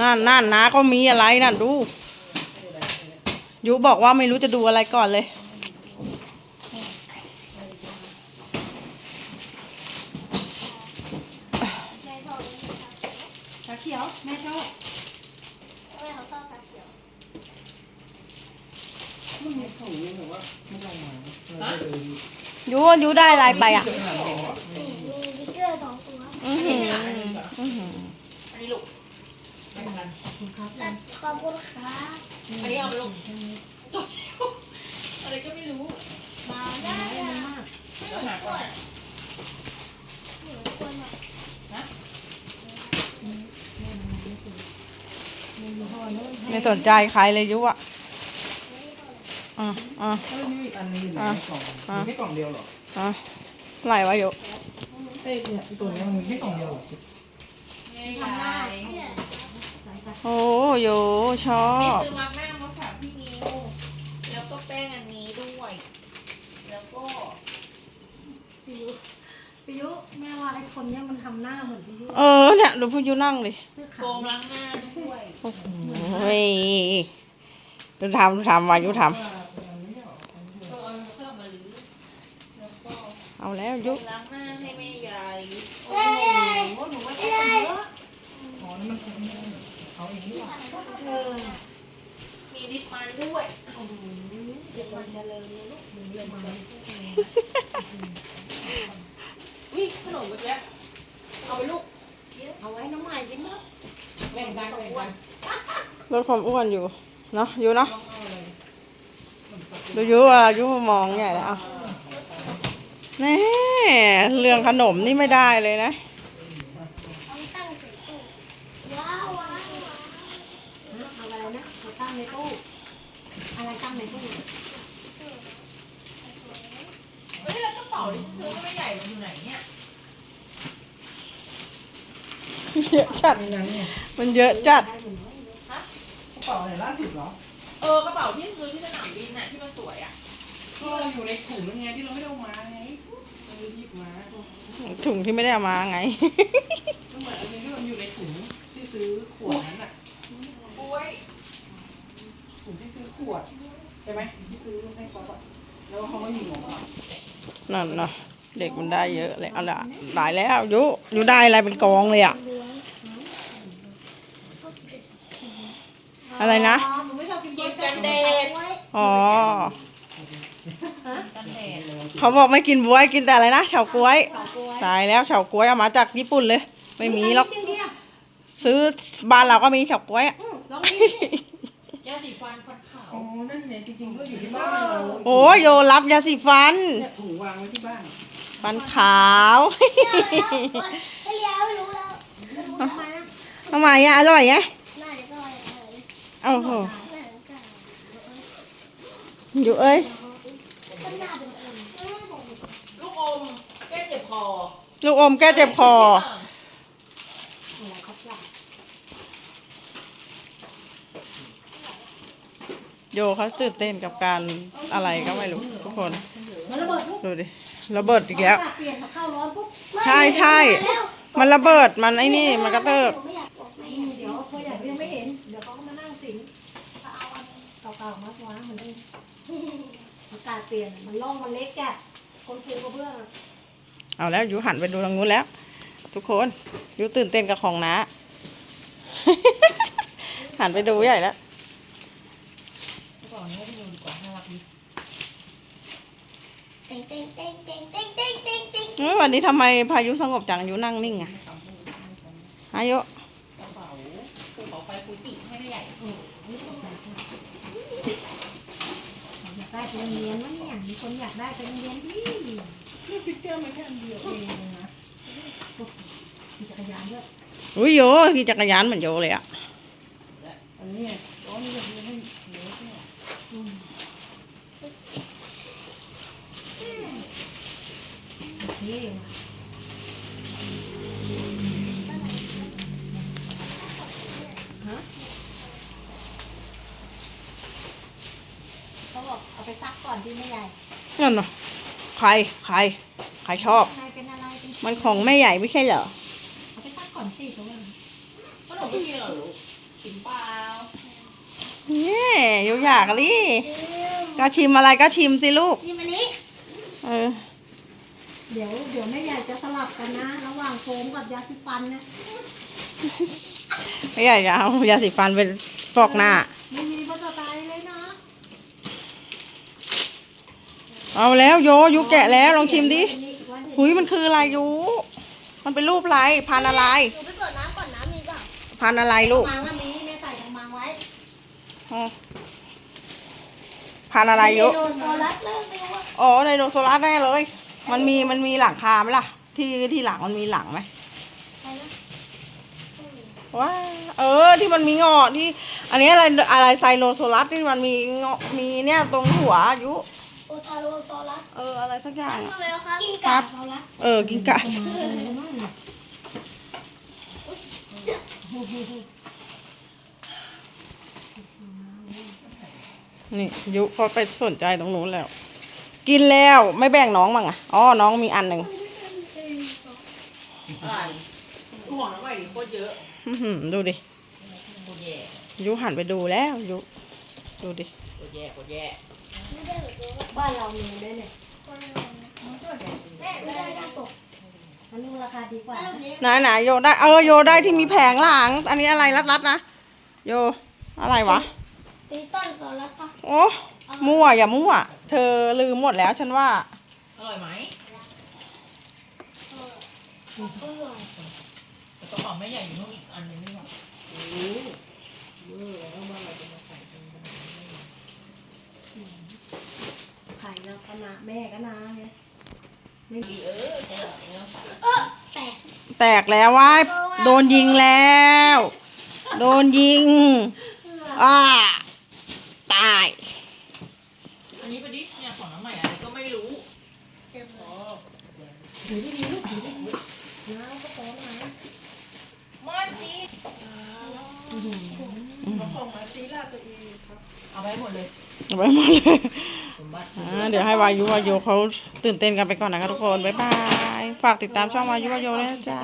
นั่นนั่นนะก็มีอะไรนั่นดูยุบอกว่าไม่รู้จะดูอะไรก่อนเลยชาเขียวแม่ชอบมันมีถุงนึงแต่ว่าไม่ได้มาเราจะเดิน ยุยุได้อะไรไปอะเดินหาหมออือหืออื้อหืออันนี้ลูกแบ่งกันขอบคุณครับอันนี้เอาไปลูกตัวเดียวอะไรก็ไม่รู้มาได้อะแล้วหาก่อนไม่สนใจใครเลยยุอะ อะอะเอ้ยนี่อีกอันนึงอยู่ในกล่องมีแค่กล่องเดียวเหรออะไหลวะยุเอ้ยเนี่ยตัวนี้มันมีแค่กล่องเดียวเหรอทำได้โอ้โยชอนี่บซื้อมาร์กหน้ามาฝากพี่นิวแล้วก็แป้งอันนี้ด้วย แล้วก็ปิยุปิยุแม่ว่าไอ้คนเนี้ยมันทำหน้าเหมือนปิยุเออเนี่ยดูพยุนั่งดิเสื้อโฟขาวมล้างหน้าด้วยโอ้โหเฮ้ยดูทำดูทำวายุทว่าตัวนี้ไม่เหรอ เออเอาเพิ่มมาลื้อแล้วก็ำ เอาแล้วยุล้างหน้าให้แม่ยายโอ้โหหนูว่าแค่คนเยอะอ๋อนี่มันเอาเองนี่หว่าเออมีลิปมันด้วยโอ้โหเด็กมันเจริญเลยลูกหนูเลยมาวิขนมไปแล้วเอาไปลูก เอาไว้น้ำใหม่กินเนาะแบ่งกันแบ่งกันลดความอ้วนอยู่ เนาะยุเนาะดูยุว่ายุมองใหญ่แล้ว อะนี่เรื่องขนมนี่ไม่ได้เลยนะเอาอะไรนะเอาตั้งในตู้อะไรตั้งในตู้เฮ้ยแล้วกระเป๋าที่ฉันซื้อไม่ใหญ่มันอยู่ไหนเนี่ยเยอะจัดนี่นะเนี่ยมันเยอะจัด ได้เหมือนน้อยกระเป๋าไหนล่าสุดเหรอเออกระเป๋าที่ซื้อที่สนามบินน่ะที่มันสวยอะก็อยู่ในถุงนั่นไงที่เราไม่ได้เอามาไงเราไปหยิบมา ถุงที่ไม่ได้เอามาไงก็เหมือนอันนี้ที่มันอยู่ในถุงที่ซื้อขวดนั้นอะกล้วยถุงที่ซื้อขวดใช่ไหมที่ซื้อให้ป๊อปอะแล้วเขาก็หยิบออกมานั่นเนาะเด็กมันได้เยอะเลยเอาละได้แล้วยุยุได้อะไรเป็นกองเลยอะ อะไรนะอ๋อหนูไม่ชอบกินกินกันแดดไว้อ๋อกันแดด เขาบอกไม่กินบวยกินแต่อะไรนะเฉาก๊วยเฉาก๊วยตายแล้วเฉาก๊วยเอามาจากญี่ปุ่นเลย ไม่มีหรอกนิดเดียวซื้อบ้านเราก็มีเฉาก๊วยอะอืมลองนิดเดียวยาสีฟันฟันขาวอ๋อนั่นไงจริงๆก็อยู่ที่บ้านเราโอ้ยโยรับยาสีฟันเนี่ยถุงวางไว้ที่บ้านฟันขาวไม่เลี้ยวไม่รู้แล้วไม่รู้ทำไมนะทำไมอะอร่อยไงน่าจะก็อะไรโอ้โหน่าจะก็อยู่เอ้ย ก็น่าเป็นคน ลูกอมแก้เจ็บค อลูกอมแก้เจ็บคออะไรครับล่ะโยเขาตื่นเต้นกับการอะไรก็ไม่รู้ทุกคน มันระเบิดปุ๊บดูดิระเบิดอีกแล้ว เปลี่ยนกับข้าวร้อนปุ๊บใช่ใช่มันระเบิดมันไอ้นี่มันกระเติบอืมเดี๋ยวพ่อใหญ่ก็ยังไม่เห็น เดี๋ยวเขาก็มานั่งสิงเอาอันเก่าๆมาวางเหมือนเดิมอากาศเปลี่ยนมันร่องมันเล็กแกคนปูกระเบื้องอะ เอาแล้วยูหันไปดูทางนู้นแล้ว ทุกคนยูตื่นเต้นกับของน้าหันไปดูใหญ่แล้วก่อนนี้ให้ดูดีกว่าน่ารักดีเต็งเต็งเต็งเต็งเต็งเต็งเต็งเต็งเอ้ยวันนี้ทำไมพายุสงบจังยูนั่งนิ่งอะอายุกระเป๋ากระเป๋าไฟฟูจิให้ไม่ใหญ่อยากได้ไปโรงเรียนวะเนี่ยมีคนอยากได้ไปโรงเรียนดิ นี่ฟิกเกอร์มันแค่อันเดียวเองนะมีจักรยานด้วยอุ้ยโยขี่จักรยานเหมือนโยเลยอะอันนี้ไงอ๋อนี่อยากให้เหลือแค่เท่ว่ะฮะเขาบอกเอาไปซักก่อนที่ไม่ใหญ่นั่นเนาะ ใครใครใครชอบข้างในเป็นอะไรมันของแม่ใหญ่ไม่ใช่เหรอ เอาไปซักก่อนสิเพราะว่าขนมไม่กินเหรอลูกกินเปล่าเนี่ยยกอยากอะดิก็ชิมอะไรก็ชิมสิลูก นี่มันนี้เออ เดี๋ยวเดี๋ยวแม่ใหญ่จะสลับกันนะ ระหว่างโฟมกับยาสีฟันนะไม่ใหญ่จะเอายาสีฟันไปฟอกหน้า ไม่มีวัตถุเลยนะ เอาแล้วโยยุแกะแล้วลองชิมดิวันนี้วันนี้หุยมันคืออะไรยุมันเป็นรูปอะไรพันธุ์อะไรหนูไปเปิดน้ำก่อนน้ำมีเปล่าพันธุ์อะไรลูกมังอันนี้แม่ใส่กระมังไว้อ๋อพันธุ์อะไรยุโดนโซลัสเริ่มไม่รู้ว่าอ๋อไดโนเสาร์แน่เลย มันมีมันมีหลังคาไหมล่ะ ที่ที่หลังมันมีหลังไหมใครนะว้าเออที่มันมีงอที่ อันนี้อะไรอะไรไซโนโซลัสที่มันมีงอมีเนี่ยตรงหัวอายุโอ ทาโรโซลัสเออ อะไรสักอย่างอะมาแล้วครับกินครักาบโซลัสเออ กินกะนี่ ยุเขาไปสนใจตรงนู้นแล้ว กินแล้วไม่แบ่งน้องมั้งอะอ๋อ น้องมีอันหนึ่งอะไรกูของน้องใหม่ดิโคตรเยอะอื้อหือดูดิ โคตรแย่ยุหันไปดูแล้ว ยุ ดูดิ โคตรแย่โคตรแย่ ไม่ได้เหรอตัวบ้านเรามีไหมเนี่ยแม่ไม่ได้ได้ตกอันนี้ราคาดีกว่าอันนี้ไหนไหนโยได้เออโยได้ที่มีแผงหลัง อันนี้อะไรรัดๆนะโยอะไรวะตีต้นโซลัสปะโอ้มั่วอย่ามั่ว เธอลืมหมดแล้วฉันว่า อร่อยไหมเอออร่อยแต่กระเป๋าแม่ใหญ่อยู่นู่นอีกอันหนึงนี่หว่าไข่นะ ก็นาแม่ก็นาไงดีเออใช่เหรอไม่ต้องใส่เออแตกแตกแล้วว่าโดนยิงแล้ว โดนยิงอ่าตาย อันนี้ไปดิเนี่ยของน้องใหม่อะไรก็ไม่รู้เจ็บคอถือดีๆลูกถือดีๆน้าก็โตนะมันชีสส่งมาซีล่าตัวเองครับเอาไปให้หมดเลยเอาไว้หมดเลยสมบัติ อ่าเดี๋ยวให้วายุวายุเขาตื่นเต้นกันไปก่อนนะครับทุกคน บ๊ายบาย ฝากติดตามช่องวายุวายุด้วยนะจ๊ะ